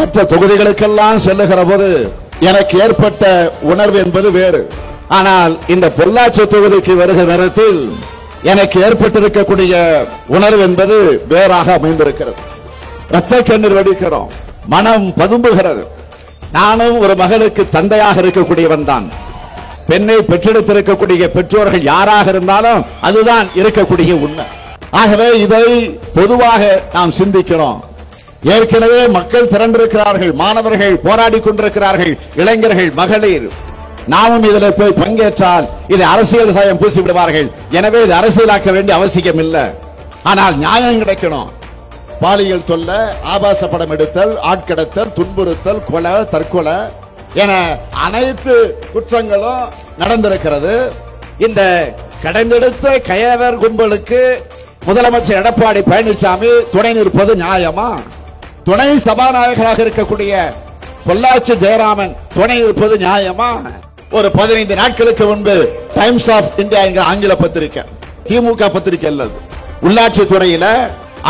மற்ற தொகுதிகளுக்கெல்லாம் செல்லுகிற போது எனக்கு ஏற்பட்ட உணர்வு என்பது வேறு. ஆனால் இந்த பொள்ளாச்சி தொகுதிக்கு வருகிற நேரத்தில் எனக்கு ஏற்பட்டிருக்கக்கூடிய உணர்வு என்பது வேறாக அமைந்திருக்கிறது. ரத்த கண்ணீர் வடிக்கிறோம். மனம் பதும்புகிறது. நானும் ஒரு மகளுக்கு தந்தையாக இருக்கக்கூடியவன் தான். பெண்ணை பெற்றெடுத்திருக்கக்கூடிய பெற்றோர்கள் யாராக இருந்தாலும் அதுதான் இருக்கக்கூடிய உண்மை. ஆகவே இதை பொதுவாக நாம் சிந்திக்கிறோம். ஏற்கனவே மக்கள் திரண்டிருக்கிறார்கள் மாணவர்கள் போராடி கொண்டிருக்கிறார்கள் இளைஞர்கள் மகளிர். நாமும் இதில் போய் பங்கேற்றால் இதை அரசியல் சாயம் பூசி விடுவார்கள். எனவே இது அரசியலாக்க வேண்டிய அவசியம் இல்லை. ஆனால் நியாயம் கிடைக்கணும். பாலியல் தொல்லை ஆபாச படம் எடுத்தல் ஆட்கடத்தல் துன்புறுத்தல் கொலை தற்கொலை என அனைத்து குற்றங்களும் நடந்திருக்கிறது. இந்த கடந்தெடுத்த கயவர் கும்பலுக்கு முதலமைச்சர் எடப்பாடி பழனிசாமி துணை நிற்பது நியாயமா? துணை சபாநாயகராக இருக்கக்கூடிய பொள்ளாச்சி ஜெயராமன் துணை இருப்பது நியாயமா? ஒரு பதினைந்து நாட்களுக்கு முன்பு டைம்ஸ் ஆஃப் இந்தியா என்கிற ஆங்கில பத்திரிகை திமுக பத்திரிகை அல்லது. உள்ளாட்சி துறையில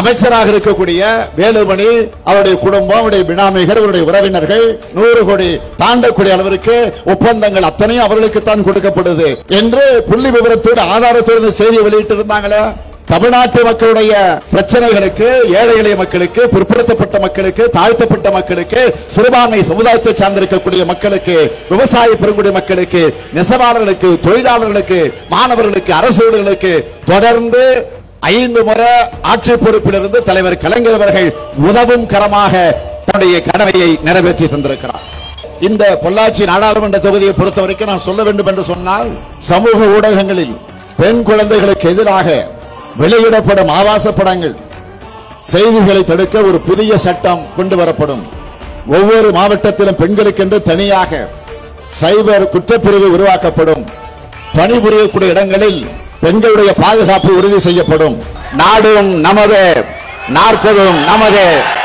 அமைச்சராக இருக்கக்கூடிய வேலுமணி அவருடைய குடும்பம் அவருடைய பினாமிகள் அவருடைய உறவினர்கள் நூறு கோடி தாண்டக்கூடிய அளவிற்கு ஒப்பந்தங்கள் அத்தனையும் அவர்களுக்கு தான் கொடுக்கப்படுது. என்று புள்ளி விவரத்தோடு ஆதாரத்தோடு செய்தி வெளியிட்டு இருந்தாங்களே தமிழ்நாட்டு மக்களுடைய பிரச்சனைகளுக்கு ஏழை எளிய மக்களுக்கு பிற்படுத்தப்பட்ட மக்களுக்கு தாழ்த்தப்பட்ட மக்களுக்கு சிறுபான்மை சமுதாயத்தை சார்ந்திருக்கக்கூடிய மக்களுக்கு விவசாய பெருங்குடி மக்களுக்கு நெசவாளர்களுக்கு தொழிலாளர்களுக்கு மாணவர்களுக்கு அரசு ஊழியர்களுக்கு தொடர்ந்து ஐந்து முறை ஆட்சி பொறுப்பிலிருந்து தலைவர் கலைஞர் அவர்கள் உதவும் கரமாக தன்னுடைய கடமையை நிறைவேற்றி தந்திருக்கிறார். இந்த பொள்ளாச்சி நாடாளுமன்ற தொகுதியை பொறுத்த வரைக்கும் நான் சொல்ல வேண்டும் என்று சொன்னால் சமூக ஊடகங்களில் பெண் குழந்தைகளுக்கு எதிராக வெளியிடப்படும் ஆபாச படங்கள் செய்திகளை தடுக்க ஒரு புதிய சட்டம் கொண்டு வரப்படும் ஒவ்வொரு மாவட்டத்திலும் பெண்களுக்கென்று தனியாக சைபர் குற்றப்பிரிவு உருவாக்கப்படும். பணிபுரியக்கூடிய இடங்களில் பெண்களுடைய பாதுகாப்பு உறுதி செய்யப்படும். நாடும் நமது நாற்பதும் நமது.